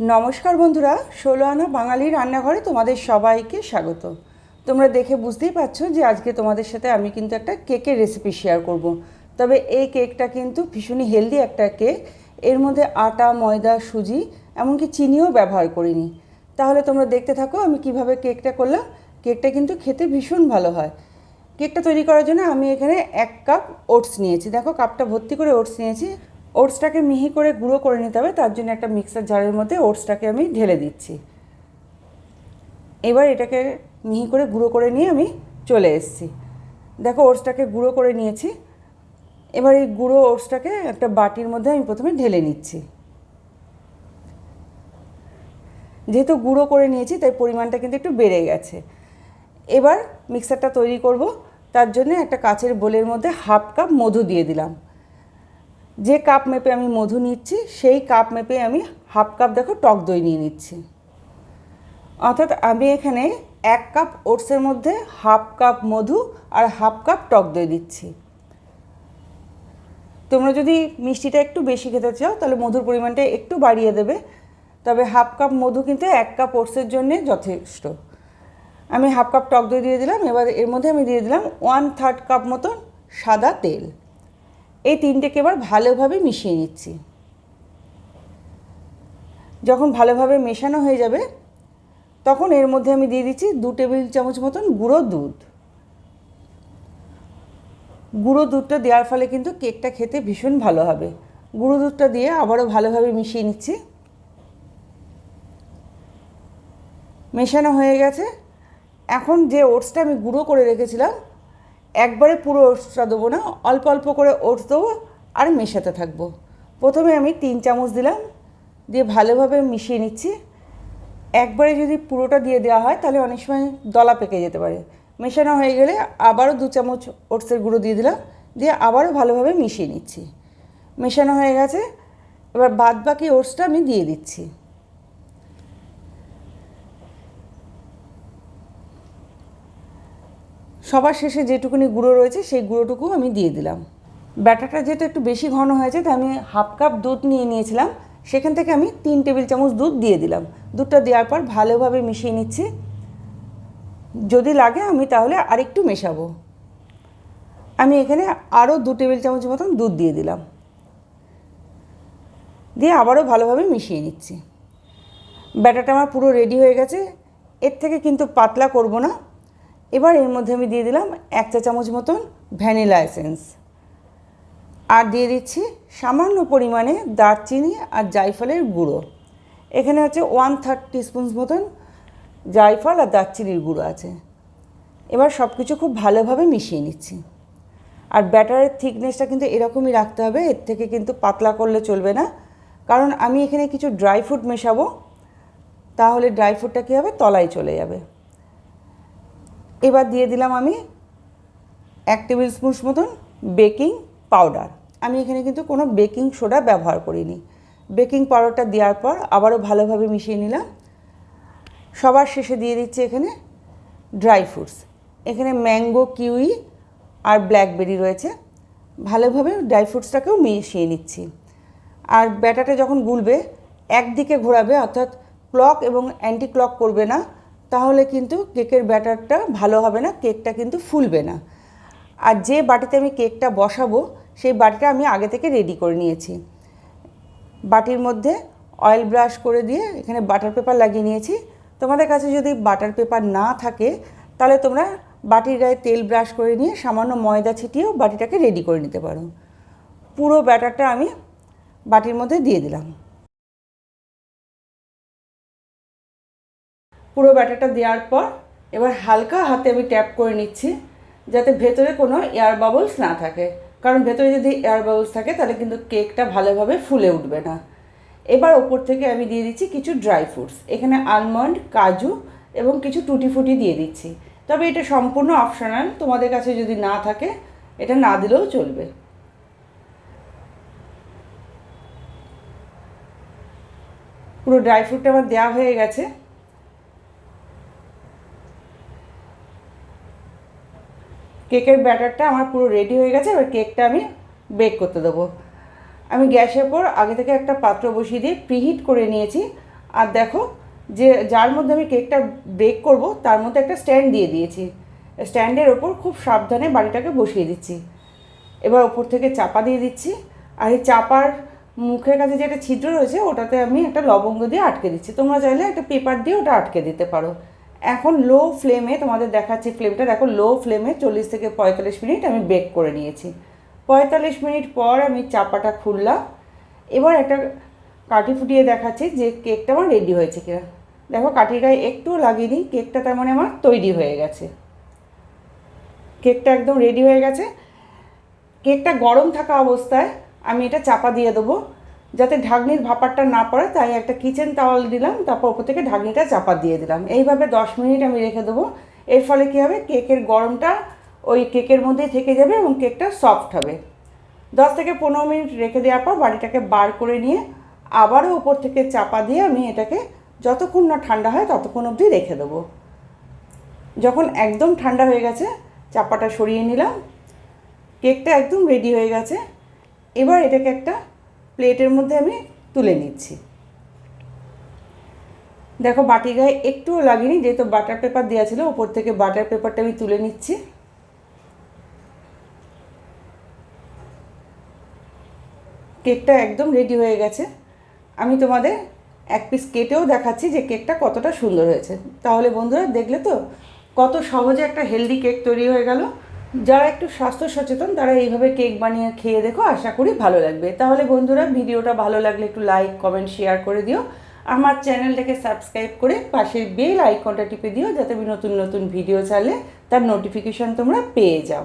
নমস্কার বন্ধুরা, ষোলো আনা বাঙালি রান্নাঘরে তোমাদের সবাইকে স্বাগত। তোমরা দেখে বুঝতেই পারছ যে আজকে তোমাদের সাথে আমি কিন্তু একটা কেকের রেসিপি শেয়ার করব। তবে এই কেকটা কিন্তু ভীষণই হেলদি একটা কেক এর মধ্যে আটা, ময়দা, সুজি, এমনকি চিনিও ব্যবহার করিনি। তাহলে তোমরা দেখতে থাকো আমি কীভাবে কেকটা করলাম। কেকটা কিন্তু খেতে ভীষণ ভালো হয়। কেকটা তৈরি করার জন্য আমি এখানে এক কাপ ওটস নিয়েছি। দেখো, কাপটা ভর্তি করে ওটস নিয়েছি। ওটসটাকে মিহি করে গুঁড়ো করে নিতে হবে, তার জন্য একটা মিক্সার জারের মধ্যে ওটসটাকে আমি ঢেলে দিচ্ছি। এবার এটাকে মিহি করে গুঁড়ো করে নিয়ে আমি চলে এসেছি। দেখো, ওটসটাকে গুঁড়ো করে নিয়েছি। এবার এই গুঁড়ো ওটসটাকে একটা বাটির মধ্যে আমি প্রথমে ঢেলে নিচ্ছি। যেহেতু গুঁড়ো করে নিয়েছি, তাই পরিমাণটা কিন্তু একটু বেড়ে গেছে। এবার মিক্সারটা তৈরি করব, তার জন্য একটা কাচের বোলের মধ্যে হাফ কাপ মধু দিয়ে দিলাম। যে কাপ মেপে আমি মধু নিচ্ছি, সেই কাপ মেপে আমি হাফ কাপ দেখো টক দই নিয়ে নিচ্ছি। অর্থাৎ আমি এখানে এক কাপ ওটসের মধ্যে হাফ কাপ মধু আর হাফ কাপ টক দই দিচ্ছি। তোমরা যদি মিষ্টিটা একটু বেশি খেতে চাও, তাহলে মধুর পরিমাণটা একটু বাড়িয়ে দেবে। তবে হাফ কাপ মধু কিন্তু এক কাপ ওটসের জন্যে যথেষ্ট। আমি হাফ কাপ টক দই দিয়ে দিলাম, এবার এর মধ্যে আমি দিয়ে দিলাম ওয়ান থার্ড কাপ মতন সাদা তেল। এই তিনটেকে এবার ভালোভাবে মিশিয়ে নিচ্ছি। যখন ভালোভাবে মেশানো হয়ে যাবে, তখন এর মধ্যে আমি দিয়ে দিচ্ছি দু টেবিল চামচ মতন গুঁড়ো দুধ। গুঁড়ো দুধটা দেওয়ার ফলে কিন্তু কেকটা খেতে ভীষণ ভালো হবে। গুঁড়ো দুধটা দিয়ে আবারও ভালোভাবে মিশিয়ে নিচ্ছি। মেশানো হয়ে গেছে। এখন যে ওটসটা আমি গুঁড়ো করে রেখেছিলাম একবারে পুরো ওটসটা দেবো না, অল্প অল্প করে ওটস দেবো আর মেশাতে থাকব। প্রথমে আমি তিন চামচ দিলাম, দিয়ে ভালোভাবে মিশিয়ে নিচ্ছি। একবারে যদি পুরোটা দিয়ে দেওয়া হয়, তাহলে অনেক সময় দলা পেকে যেতে পারে। মেশানো হয়ে গেলে আবারও দু চামচ ওটসের গুঁড়ো দিয়ে দিলাম, দিয়ে আবারও ভালোভাবে মিশিয়ে নিচ্ছি। মেশানো হয়ে গেছে, এবার বাদ বাকি ওটসটা আমি দিয়ে দিচ্ছি। সবার শেষে যেটুকুনি গুঁড়ো রয়েছে, সেই গুঁড়োটুকু আমি দিয়ে দিলাম। ব্যাটারটা যেহেতু একটু বেশি ঘন হয়েছে, তাই আমি হাফ কাপ দুধ নিয়ে নিয়েছিলাম। সেখান থেকে আমি তিন টেবিল চামচ দুধ দিয়ে দিলাম। দুধটা দেওয়ার পর ভালোভাবে মিশিয়ে নিচ্ছি। যদি লাগে আমি তাহলে আরেকটু মেশাবো। আমি এখানে আরও দু টেবিল চামচ মতন দুধ দিয়ে দিলাম। দিয়ে আবারও ভালোভাবে মিশিয়ে নিচ্ছি। ব্যাটারটা আমার পুরো রেডি হয়ে গেছে। এর থেকে কিন্তু পাতলা করব না। এবার এর মধ্যে আমি দিয়ে দিলাম এক চা চামচ মতন ভ্যানিলা এসেন্স। আর দিয়ে দিচ্ছি সামান্য পরিমাণে দারচিনি আর জায়ফলের গুঁড়ো। এখানে হচ্ছে ওয়ান থার্ড টিস্পুনস মতন জায়ফল আর দারচিনির গুঁড়ো আছে। এবার সব কিছু খুব ভালোভাবে মিশিয়ে নিচ্ছি। আর ব্যাটারের থিকনেসটা কিন্তু এরকমই রাখতে হবে, এর থেকে কিন্তু পাতলা করলে চলবে না। কারণ আমি এখানে কিছু ড্রাই ফ্রুট মেশাবো, তাহলে ড্রাই ফ্রুটটা কী হবে? তলায় চলে যাবে। এবার দিয়ে দিলাম আমি এক টেবিল স্পুন মতন বেকিং পাউডার। আমি এখানে কিন্তু কোনো বেকিং সোডা ব্যবহার করিনি। বেকিং পাউডারটা দেওয়ার পর আবারও ভালোভাবে মিশিয়ে নিলাম। সবার শেষে দিয়ে দিচ্ছি এখানে ড্রাই ফ্রুটস। এখানে ম্যাঙ্গো, কিউই আর ব্ল্যাকবেরি রয়েছে। ভালোভাবে ড্রাই ফ্রুটসটাকেও মিশিয়ে নিচ্ছি। আর ব্যাটাটা যখন গুলবে, একদিকে ঘোরাবে, অর্থাৎ ক্লক এবং অ্যান্টি ক্লক করবে না তাহলে কিন্তু কেকের ব্যাটারটা ভালো হবে না, কেকটা কিন্তু ফুলবে না। আর যে বাটিতে আমি কেকটা বসাবো, সেই বাটিটা আমি আগে থেকে রেডি করে নিয়েছি। বাটির মধ্যে অয়েল ব্রাশ করে দিয়ে এখানে বাটার পেপার লাগিয়ে নিয়েছি। তোমাদের কাছে যদি বাটার পেপার না থাকে, তাহলে তোমরা বাটির গায়ে তেল ব্রাশ করে নিয়ে সামান্য ময়দা ছিটিয়েও বাটিটাকে রেডি করে নিতে পারো। পুরো ব্যাটারটা আমি বাটির মধ্যে দিয়ে দিলাম। পুরো ব্যাটারটা দেওয়ার পর এবার হালকা হাতে আমি ট্যাপ করে নিচ্ছি, যাতে ভেতরে কোনো এয়ার বাবলস না থাকে। কারণ ভেতরে যদি এয়ার বাবলস থাকে, তাহলে কিন্তু কেকটা ভালোভাবে ফুলে উঠবে না। এবার ওপর থেকে আমি দিয়ে দিচ্ছি কিছু ড্রাই ফ্রুটস। এখানে আলমন্ড কাজু এবং কিছু টুটি ফুটি দিয়ে দিচ্ছি। তবে এটা সম্পূর্ণ অপশনাল তোমাদের কাছে যদি না থাকে, এটা না দিলেও চলবে। পুরো ড্রাই ফ্রুটটা আমার দেওয়া হয়ে গেছে। কেকের ব্যাটারটা আমার পুরো রেডি হয়ে গেছে, এবার কেকটা আমি বেক করতে দেবো। আমি গ্যাসের পর আগে থেকে একটা পাত্র বসিয়ে দিয়ে প্রিহিট করে নিয়েছি। আর দেখো যে যার মধ্যে আমি কেকটা বেক করব, তার মধ্যে একটা স্ট্যান্ড দিয়ে দিয়েছি। স্ট্যান্ডের ওপর খুব সাবধানে বাড়িটাকে বসিয়ে দিচ্ছি। এবার ওপর থেকে চাপা দিয়ে দিচ্ছি। আর এই চাপার মুখের কাছে যে একটা ছিদ্র রয়েছে, ওটাতে আমি একটা লবঙ্গ দিয়ে আটকে দিচ্ছি। তোমরা চাইলে একটা পেপার দিয়ে ওটা আটকে দিতে পারো। এখন লো ফ্লেমে তোমাদের দেখাচ্ছি ফ্লেমটা দেখো লো ফ্লেমে চল্লিশ থেকে পঁয়তাল্লিশ মিনিট আমি বেক করে নিয়েছি। পঁয়তাল্লিশ মিনিট পর আমি চাপাটা খুললাম। এবার একটা কাঠি ফুটিয়ে দেখাচ্ছি যে কেকটা আমার রেডি হয়েছে কিনা। দেখো, কাঠির গায়ে লাগিয়ে লাগিনি কেকটা তার মানে আমার তৈরি হয়ে গেছে। কেকটা একদম রেডি হয়ে গেছে। কেকটা গরম থাকা অবস্থায় আমি এটা চাপা দিয়ে দেবো। যাতে ঢাকনির ভাপারটা না পড়ে, তাই একটা কিচেন তাওয়াল দিলাম, তারপর ওপর থেকে ঢাকনিটা চাপা দিয়ে দিলাম। এইভাবে দশ মিনিট আমি রেখে দেবো। এর ফলে কী হবে? কেকের গরমটা ওই কেকের মধ্যেই থেকে যাবে এবং কেকটা সফট হবে। দশ থেকে পনেরো মিনিট রেখে দেওয়ার পর বাড়িটাকে বার করে নিয়ে আবারও উপর থেকে চাপা দিয়ে আমি এটাকে যতক্ষণ না ঠান্ডা হয় ততক্ষণ অবধি রেখে দেবো। যখন একদম ঠান্ডা হয়ে গেছে, চাপাটা সরিয়ে নিলাম। কেকটা একদম রেডি হয়ে গেছে। এবার এটাকে একটা প্লেটের মধ্যে আমি তুলে নিচ্ছি। দেখো বাটি গায়ে একটুও লাগেনি, যেহেতু বাটার পেপার দেওয়া ছিল ওপর থেকে বাটার পেপারটা আমি তুলে নিচ্ছি। কেকটা একদম রেডি হয়ে গেছে। আমি তোমাদের এক পিস কেটেও দেখাচ্ছি যে কেকটা কতটা সুন্দর হয়েছে। তাহলে বন্ধুরা দেখলে তো কত সহজে একটা হেলদি কেক তৈরি হয়ে গেল। যারা একটু স্বাস্থ্য সচেতন, তারা এইভাবে কেক বানিয়ে খেয়ে দেখো, আশা করি ভালো লাগবে। তাহলে বন্ধুরা, ভিডিওটা ভালো লাগলে একটু লাইক কমেন্ট শেয়ার করে দিও। আমার চ্যানেলটাকে সাবস্ক্রাইব করে পাশের বেল আইকনটা টিপে দিও, যাতে নতুন নতুন ভিডিও চালে তার নোটিফিকেশান তোমরা পেয়ে যাও।